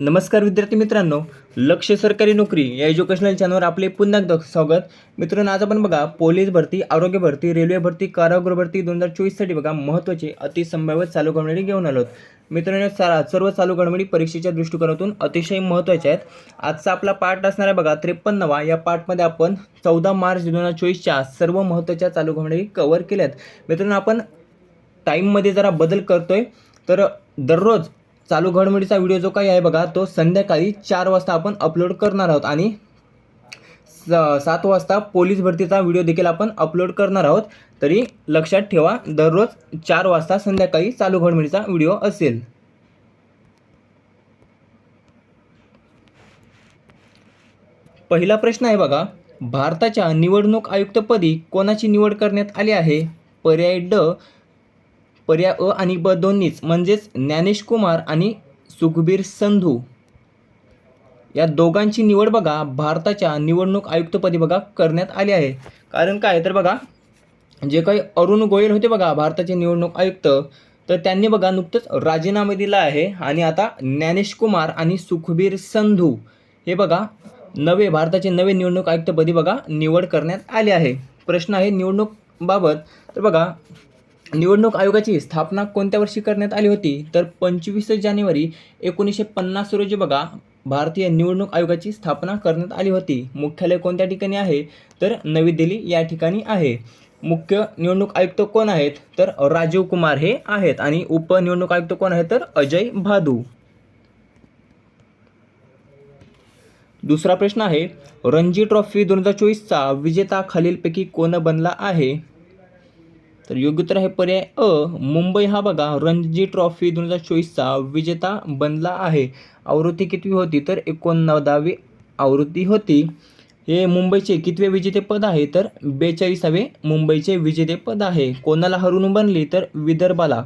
नमस्कार विद्यार्थी मित्रांनो लक्ष सरकारी नोकरी या एज्युकेशनल चॅनलवर आपले पुन्हा एकदा स्वागत. मित्रांनो आज आपण बघा पोलीस भरती आरोग्य भरती रेल्वे भरती कारागृह भरती दोन हजार चोवीससाठी बघा महत्त्वाचे अतिसंभाव्य चालू घडामोडी घेऊन आलो मित्रांनो सा सर्व चालू घडामोडी परीक्षेच्या दृष्टिकोनातून अतिशय महत्त्वाच्या आहेत. आजचा आपला पाठ असणार आहे बघा त्रेपन्नवा. या पाठमध्ये आपण चौदा मार्च दोन हजार चोवीसच्या सर्व महत्त्वाच्या चालू घडामोडी कव्हर केल्यात. मित्रांनो आपण टाईममध्ये जरा बदल करतोय. तर दररोज चालू घडमडीचा व्हिडिओ जो काही आहे बघा तो संध्याकाळी चार वाजता आपण अपलोड करणार आहोत आणि सात वाजता पोलीस भरतीचा व्हिडिओ देखील आपण अपलोड करणार आहोत. तरी लक्षात ठेवा दररोज चार वाजता संध्याकाळी चालू घडमडीचा व्हिडिओ असेल. पहिला प्रश्न आहे बघा भारताच्या निवडणूक आयुक्तपदी कोणाची निवड करण्यात आली आहे? पर्याय ड पर्याय अ आणि ब दोन्हीच म्हणजेच ज्ञानेश कुमार आणि सुखबीर संधू. या दोघांची निवड बघा भारताच्या निवडणूक आयुक्तपदी बघा करण्यात आली आहे. कारण काय तर बघा जे काही अरुण गोयल होते बघा भारताचे निवडणूक आयुक्त तर त्यांनी बघा नुकतंच राजीनामा दिला आहे. आणि आता ज्ञानेश कुमार आणि सुखबीर संधू हे बघा नवे भारताचे नवे निवडणूक आयुक्तपदी बघा निवड करण्यात आली आहे. प्रश्न आहे निवडणूक बाबत. तर बघा निवडणूक आयोगाची स्थापना कोणत्या वर्षी करण्यात आली होती? तर पंचवीस जानेवारी एकोणीसशे पन्नास रोजी बघा भारतीय निवडणूक आयोगाची स्थापना करण्यात आली होती. मुख्यालय कोणत्या ठिकाणी आहे? तर नवी दिल्ली या ठिकाणी आहे. मुख्य निवडणूक आयुक्त कोण आहेत? तर राजीव कुमार हे आहेत आणि उपनिवडणूक आयुक्त कोण आहेत तर अजय भादू. दुसरा प्रश्न आहे रणजी ट्रॉफी दोन हजार चोवीसचा विजेता खालीलपैकी कोण बनला आहे? तर योग्य उत्तर आहे पर्याय अ. मुंबई हा बघा रणजी ट्रॉफी दोन हजार चोवीसचा विजेता बनला आहे. आवृत्ती कितवी होती? तर एकोणनव्वदावी आवृत्ती होती. हे मुंबईचे कितवे विजेतेपद आहे? तर बेचाळीसावे मुंबईचे विजेतेपद आहे. कोणाला हरून बनली? तर विदर्भाला.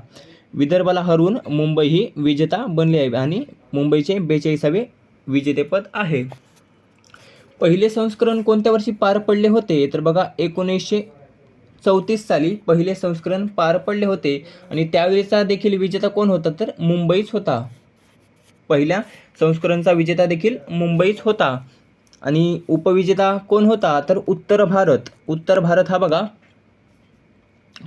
विदर्भाला हरून मुंबई ही विजेता बनली आहे आणि मुंबईचे बेचाळीसावे विजेतेपद आहे. पहिले संस्करण कोणत्या वर्षी पार पडले होते? तर बघा एकोणीसशे चौतीस साली पहिले संस्करण पार पडले होते आणि त्यावेळेचा देखील विजेता कोण होता तर मुंबईच होता. पहिल्या संस्करणचा विजेता देखील मुंबईच होता. आणि उपविजेता कोण होता तर उत्तर भारत. उत्तर भारत हा बघा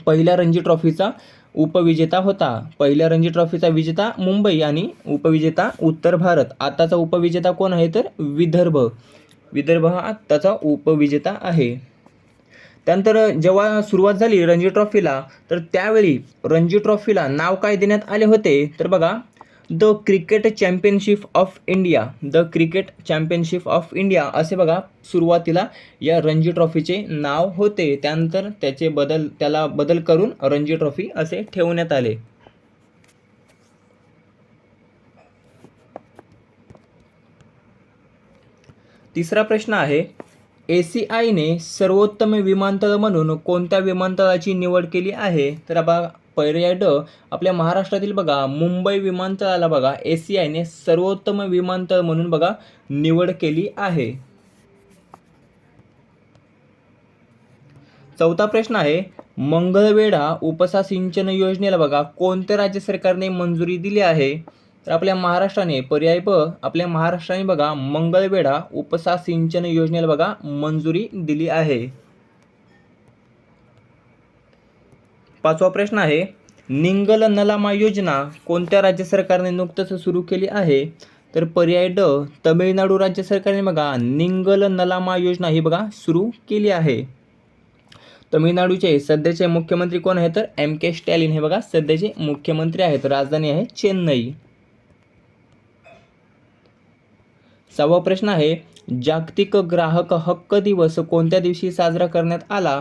पहिल्या रणजी ट्रॉफीचा उपविजेता होता. पहिल्या रणजी ट्रॉफीचा विजेता मुंबई आणि उपविजेता उत्तर भारत. आताचा उपविजेता कोण आहे तर विदर्भ. विदर्भ हा आत्ताचा उपविजेता आहे. त्यानंतर जेव्हा सुरुवात झाली रणजी ट्रॉफीला तर त्यावेळी रणजी ट्रॉफीला नाव काय देण्यात आले होते? तर बघा the cricket championship of India the cricket championship of India असे बघा सुरुवातीला या रणजी ट्रॉफीचे नाव होते. त्यानंतर त्याचे बदल त्याला बदल करून रणजी ट्रॉफी असे ठेवण्यात आले. तिसरा प्रश्न आहे ए सी आयने सर्वोत्तम विमानतळ म्हणून कोणत्या विमानतळाची निवड केली आहे? तर बघा पर्याय ड आपल्या महाराष्ट्रातील बघा मुंबई विमानतळाला बघा ए सी आयने सर्वोत्तम विमानतळ म्हणून बघा निवड केली आहे. चौथा प्रश्न आहे मंगळवेढा उपसा सिंचन योजनेला बघा कोणत्या राज्य सरकारने मंजुरी दिली आहे? तर आपल्या महाराष्ट्राने पर्याय ब आपल्या महाराष्ट्राने बघा मंगळवेढा उपसा सिंचन योजनेला बघा मंजुरी दिली आहे. पाचवा प्रश्न आहे निंगल नलामा योजना कोणत्या राज्य सरकारने नुकतंच सुरू केली आहे? तर पर्याय ड तमिळनाडू राज्य सरकारने बघा निंगल नलामा योजना ही बघा सुरू केली आहे. तमिळनाडूचे सध्याचे मुख्यमंत्री कोण आहेत? तर एम के स्टॅलिन हे बघा सध्याचे मुख्यमंत्री आहेत. राजधानी आहे चेन्नई. सहावा प्रश्न आहे जागतिक ग्राहक हक्क दिवस कोणत्या दिवशी साजरा करण्यात आला?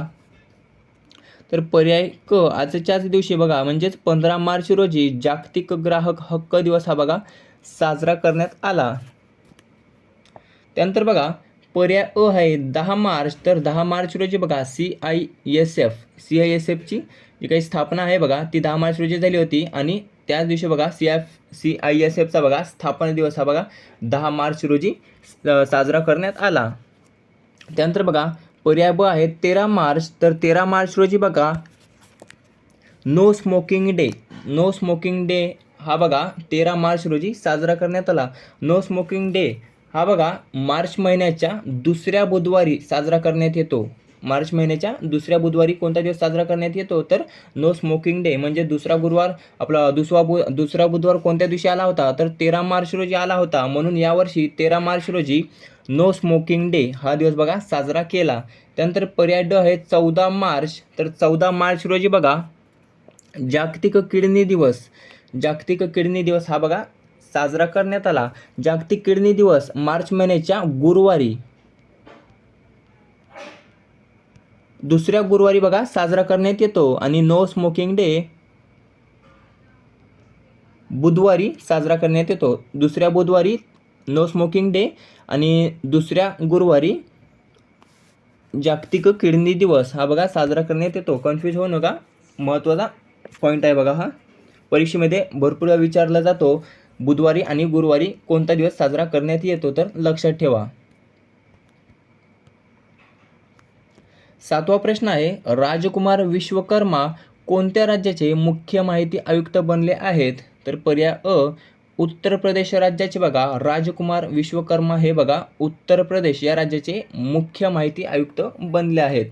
तर पर्याय क आजच्याच दिवशी बघा म्हणजेच पंधरा मार्च रोजी जागतिक ग्राहक हक्क दिवस हा बघा साजरा करण्यात आला. त्यानंतर बघा पर्याय अ आहे दहा मार्च तर दहा मार्च रोजी बघा C I S F C I S एफची जी काही स्थापना आहे बघा ती दहा मार्च रोजी झाली होती आणि त्याच दिवशी बघा C F C I S एफचा बघा स्थापना दिवस हा बघा दहा मार्च रोजी साजरा करण्यात आला. त्यानंतर बघा पर्याय ब आहे तेरा मार्च तर तेरा मार्च रोजी बघा no smoking day no smoking day हा बघा तेरा मार्च रोजी साजरा करण्यात आला. नो स्मोकिंग डे हा बघा मार्च महिन्याच्या दुसऱ्या बुधवारी साजरा करण्यात येतो. मार्च महिन्याच्या दुसऱ्या बुधवारी कोणता दिवस साजरा करण्यात येतो? तर नो स्मोकिंग डे म्हणजे दुसरा गुरुवार आपला दुसरा बु दुसरा बुधवार कोणत्या दिवशी आला होता? तर तेरा मार्च रोजी आला होता. म्हणून यावर्षी तेरा मार्च रोजी नो स्मोकिंग डे हा दिवस बघा साजरा केला. त्यानंतर पर्याय ड आहे चौदा मार्च. तर चौदा मार्च रोजी बघा जागतिक किडनी दिवस. जागतिक किडनी दिवस हा बघा साजरा करण्यात आला. जागतिक किडनी दिवस मार्च महिन्याच्या गुरुवारी. दुसऱ्या गुरुवारी बघा साजरा करण्यात येतो आणि नो स्मोकिंग डे बुधवारी साजरा करण्यात येतो. दुसऱ्या बुधवारी नो स्मोकिंग डे आणि दुसऱ्या गुरुवारी जागतिक किडनी दिवस हा बघा साजरा करण्यात येतो. कन्फ्यूज होऊ नका. महत्त्वाचा पॉईंट आहे बघा हा. परीक्षेमध्ये भरपूर विचारला जातो बुधवारी आणि गुरुवारी कोणता दिवस साजरा करण्यात येतो तर लक्षात ठेवा. सातवा प्रश्न आहे राजकुमार विश्वकर्मा कोणत्या राज्याचे मुख्य माहिती आयुक्त बनले आहेत? तर पर्याय अ उत्तर प्रदेश राज्याचे बघा राजकुमार विश्वकर्मा हे बघा उत्तर प्रदेश या राज्याचे मुख्य माहिती आयुक्त बनले आहेत.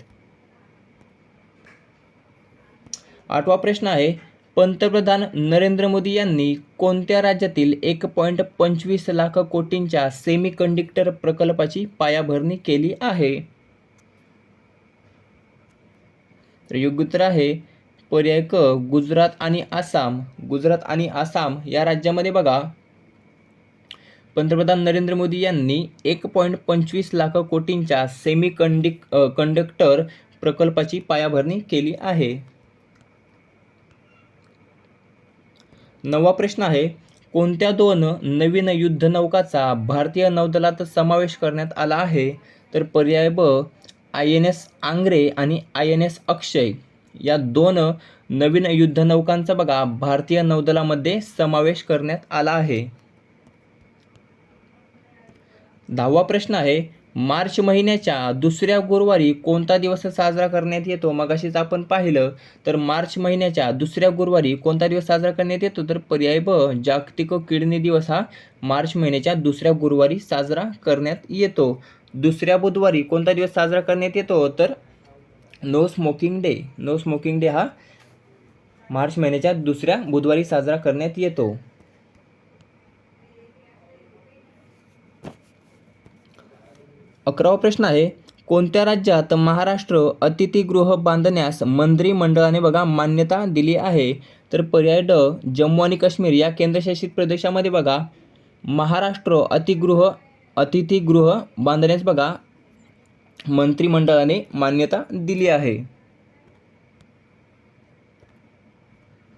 आठवा प्रश्न आहे पंतप्रधान नरेंद्र मोदी यांनी कोणत्या राज्यातील एक पॉईंट पंचवीस लाख कोटींच्या सेमी कंडक्टर प्रकल्पाची पायाभरणी केली आहे? तर योग्य उत्तर आहे पर्याय क गुजरात आणि आसाम गुजरात आणि आसाम या राज्यामध्ये बघा. पंतप्रधान नरेंद्र मोदी यांनी एक पॉईंट पंचवीस लाख कोटींच्या सेमी कंडिक कंडक्टर प्रकल्पाची पायाभरणी केली आहे. नवा प्रश्न आहे कोणत्या दोन नवीन युद्धनौकाचा भारतीय नौदलात समावेश करण्यात आला आहे? तर पर्याय ब आय एन एस आंग्रे आणि आय एन एस अक्षय या दोन नवीन युद्धनौकांचा बघा भारतीय नौदलामध्ये समावेश करण्यात आला आहे. दहावा प्रश्न आहे मार्च महिन्याच्या दुसऱ्या गुरुवारी कोणता दिवस साजरा करण्यात येतो? मगाशीच आपण पाहिलं तर मार्च महिन्याच्या दुसऱ्या गुरुवारी कोणता दिवस साजरा करण्यात येतो? तर पर्याय ब जागतिक किडनी दिवस हा मार्च महिन्याच्या दुसऱ्या गुरुवारी साजरा करण्यात येतो. दुसऱ्या बुधवारी कोणता दिवस साजरा करण्यात येतो? तर no smoking day. No smoking day हा मार्च महिन्याच्या दुसऱ्या बुधवारी साजरा करण्यात येतो. अकरावा प्रश्न आहे कोणत्या राज्यात महाराष्ट्र अतिथीगृह बांधण्यास मंत्रिमंडळाने बघा मान्यता दिली आहे? तर पर्याय ड जम्मू आणि काश्मीर या केंद्रशासित प्रदेशामध्ये बघा. महाराष्ट्र अतिगृह अतिथीगृह बांधण्यास बघा. मंत्रिमंडळाने मान्यता दिली आहे.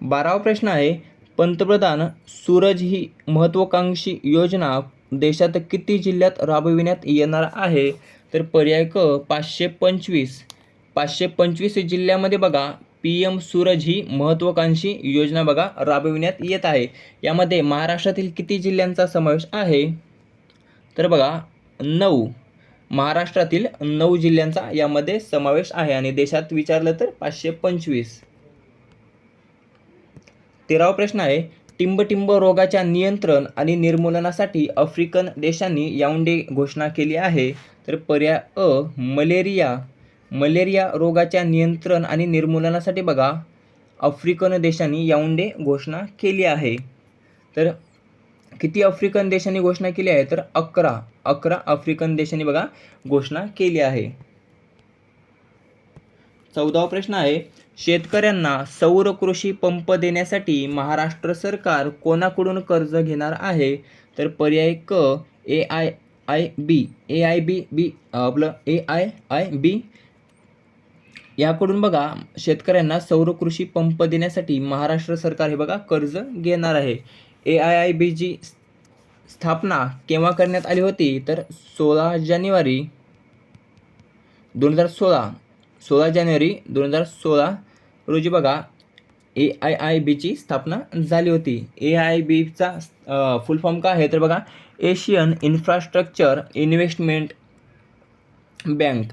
बारावा प्रश्न आहे पंतप्रधान सूरज ही महत्त्वाकांक्षी योजना देशात किती जिल्ह्यात राबविण्यात येणार आहे? तर पर्याय क पाचशे पंचवीस. पाचशे पंचवीस जिल्ह्यामध्ये बघा पी एम सूरज ही महत्त्वाकांक्षी योजना बघा राबविण्यात येत आहे. यामध्ये महाराष्ट्रातील किती जिल्ह्यांचा समावेश आहे? तर बघा नऊ. महाराष्ट्रातील नऊ जिल्ह्यांचा यामध्ये समावेश आहे आणि देशात विचारलं तर पाचशे पंचवीस. तेरावा प्रश्न आहे टिंबटिंब रोगाच्या नियंत्रण आणि निर्मूलनासाठी आफ्रिकन देशांनी याउंडे घोषणा केली आहे. तर पर्याय अ मलेरिया. मलेरिया रोगाच्या नियंत्रण आणि निर्मूलनासाठी बघा आफ्रिकन देशांनी याउंडे घोषणा केली आहे. तर किती आफ्रिकन देशांनी घोषणा केली आहे? तर अकरा. अकरा आफ्रिकन देशांनी बघा घोषणा केली आहे. चौदावा प्रश्न आहे शेतकऱ्यांना सौर कृषी पंप देण्यासाठी महाराष्ट्र सरकार कोणाकडून कर्ज घेणार आहे? तर पर्याय क A I I B A I B B आपलं ए आय आय बी याकडून बघा शेतकऱ्यांना सौर कृषी पंप देण्यासाठी महाराष्ट्र सरकार हे बघा कर्ज घेणार आहे. ए आय आय बीची स्थापना केव्हा करण्यात आली होती? तर सोळा जानेवारी दोन हजार सोळा. सोळा जानेवारी दोन हजार सोळा रोजी बघा ए आय आय बीची स्थापना झाली होती. ए आय बीचा फुल फॉर्म काय आहे? तर बघा Asian infrastructure investment bank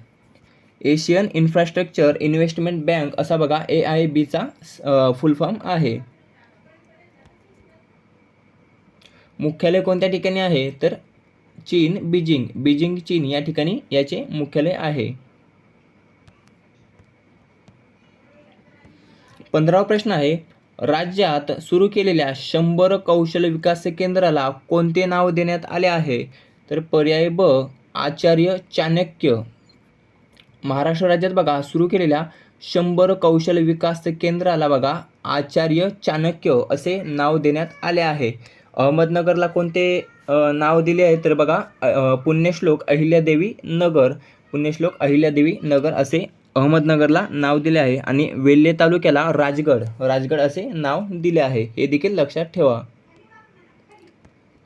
Asian infrastructure investment bank असा बघा ए आय बीचा फुल फॉर्म आहे. मुख्यालय कोणत्या ठिकाणी आहे? तर चीन बीजिंग. बीजिंग चीन या ठिकाणी याचे मुख्यालय आहे. पंधरावा प्रश्न आहे राज्यात सुरू केलेल्या शंभर कौशल्य विकास केंद्राला कोणते नाव देण्यात आले आहे? तर पर्याय ब आचार्य चाणक्य. महाराष्ट्र राज्यात बघा सुरू केलेल्या शंभर कौशल्य विकास केंद्राला बघा आचार्य चाणक्य असे नाव देण्यात आले आहे. अहमदनगरला कोणते नाव दिले आहे? तर बघा पुण्यश्लोक अहिल्यादेवी नगर. पुण्यश्लोक अहिल्यादेवी नगर असे अहमदनगरला नाव दिले आहे आणि वेल्हे तालुक्याला राजगड राजगड असे नाव दिले आहे. हे देखील लक्षात ठेवा.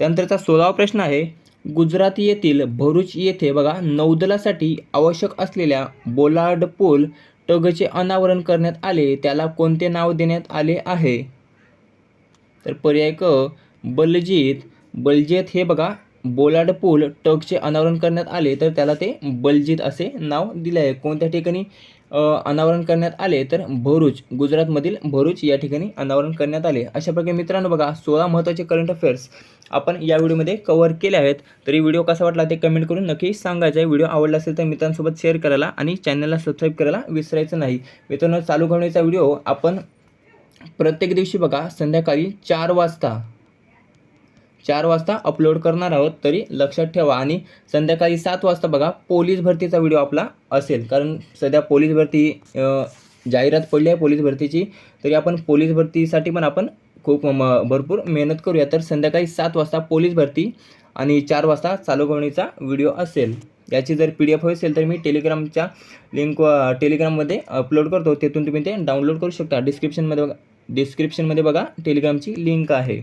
त्यानंतरचा सोळावा प्रश्न आहे गुजरात येथील भरूच येथे बघा नौदलासाठी आवश्यक असलेल्या बोलार्ड पूल टगचे अनावरण करण्यात आले. त्याला कोणते नाव देण्यात आले आहे? तर पर्याय क बलजीत बलजीत हे बघा बोलाड पूल टगचे अनावरण करण्यात आले तर त्याला ते बलजीत असे नाव दिले आहे. कोणत्या ठिकाणी अनावरण करण्यात आले तर भरूच गुजरातमधील भरूच या ठिकाणी अनावरण करण्यात आले. अशा प्रकारे मित्रांनो बघा सोळा महत्त्वाचे करंट अफेअर्स आपण या व्हिडिओमध्ये कव्हर केले आहेत. तरी व्हिडिओ कसा वाटला ते कमेंट करून नक्की सांगायचं आहे. व्हिडिओ आवडला असेल तर मित्रांसोबत शेअर करायला आणि चॅनलला सबस्क्राईब करायला विसरायचं नाही. मित्रांनो चालू घडण्याचा व्हिडिओ आपण प्रत्येक दिवशी बघा संध्याकाळी चार वाजता चार वाजता अपलोड करणार आहोत तरी लक्षात ठेवा. आणि संध्याकाळी सात वाजता बघा पोलीस भरतीचा व्हिडिओ आपला असेल. कारण सध्या पोलीस भरती जाहिरात पडली आहे पोलीस भरतीची तरी आपण पोलीस भरतीसाठी पण आपण खूप म भरपूर मेहनत करूया. तर संध्याकाळी सात वाजता पोलीस भरती आणि चार वाजता चालू घडवणीचा व्हिडिओ असेल. याची जर पी डी एफ असेल तर मी टेलिग्रामच्या लिंक टेलिग्राममध्ये अपलोड करतो. तिथून तुम्ही ते डाउनलोड करू शकता. डिस्क्रिप्शनमध्ये बघा डिस्क्रिप्शनमध्ये बघा टेलिग्रामची लिंक आहे.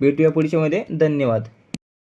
भेटूया पुढच्यामध्ये धन्यवाद.